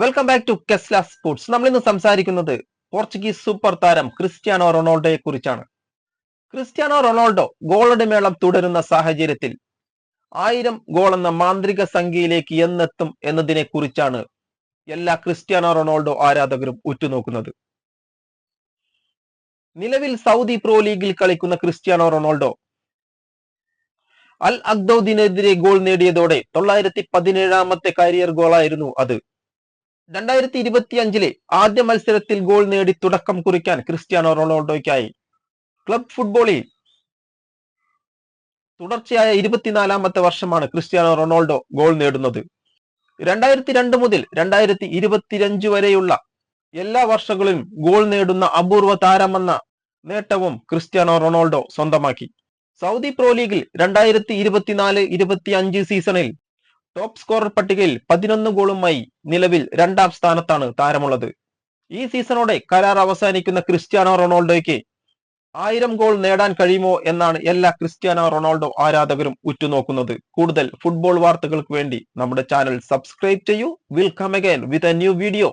Welcome back to കെസ്ല sports നമ്മൾ ഇന്ന് സംസാരിക്കുന്നത് പോർച്ചുഗീസ് സൂപ്പർ താരം ക്രിസ്ത്യാനോ റൊണാൾഡോയെ കുറിച്ചാണ്. ക്രിസ്ത്യാനോ റൊണാൾഡോ ഗോളുടെ മേളം തുടരുന്ന സാഹചര്യത്തിൽ ആയിരം ഗോൾ എന്ന മാന്ത്രിക സംഖ്യയിലേക്ക് എന്നെത്തും എന്നതിനെ കുറിച്ചാണ് എല്ലാ ക്രിസ്ത്യാനോ റൊണാൾഡോ ആരാധകരും ഉറ്റുനോക്കുന്നത്. നിലവിൽ സൗദി പ്രോ ലീഗിൽ കളിക്കുന്ന ക്രിസ്ത്യാനോ റൊണാൾഡോ അൽ അഗ്ദൌദിനെതിരെ ഗോൾ നേടിയതോടെ തൊള്ളായിരത്തി പതിനേഴാമത്തെ കരിയർ ഗോളായിരുന്നു അത്. രണ്ടായിരത്തി ഇരുപത്തി അഞ്ചിലെ ആദ്യ മത്സരത്തിൽ ഗോൾ നേടി തുടക്കം കുറിക്കാൻ ക്രിസ്ത്യാനോ റൊണാൾഡോയ്ക്കായി. ക്ലബ് ഫുട്ബോളിൽ തുടർച്ചയായ ഇരുപത്തിനാലാമത്തെ വർഷമാണ് ക്രിസ്ത്യാനോ റൊണാൾഡോ ഗോൾ നേടുന്നത്. രണ്ടായിരത്തി രണ്ട് മുതൽ രണ്ടായിരത്തി ഇരുപത്തിരഞ്ച് വരെയുള്ള എല്ലാ വർഷങ്ങളിലും ഗോൾ നേടുന്ന അപൂർവ താരമെന്ന നേട്ടവും ക്രിസ്ത്യാനോ റൊണാൾഡോ സ്വന്തമാക്കി. സൗദി പ്രോ ലീഗിൽ രണ്ടായിരത്തി ഇരുപത്തിനാല് ഇരുപത്തി അഞ്ച് സീസണിൽ ടോപ്പ് സ്കോറർ പട്ടികയിൽ പതിനൊന്ന് ഗോളുമായി നിലവിൽ രണ്ടാം സ്ഥാനത്താണ് താരമുള്ളത്. ഈ സീസണോടെ കരാർ അവസാനിക്കുന്ന ക്രിസ്ത്യാനോ റൊണാൾഡോയ്ക്ക് ആയിരം ഗോൾ നേടാൻ കഴിയുമോ എന്നാണ് എല്ലാ ക്രിസ്ത്യാനോ റൊണാൾഡോ ആരാധകരും ഉറ്റുനോക്കുന്നത്. കൂടുതൽ ഫുട്ബോൾ വാർത്തകൾക്ക് വേണ്ടി നമ്മുടെ ചാനൽ സബ്സ്ക്രൈബ് ചെയ്യൂ. Will come again with a new video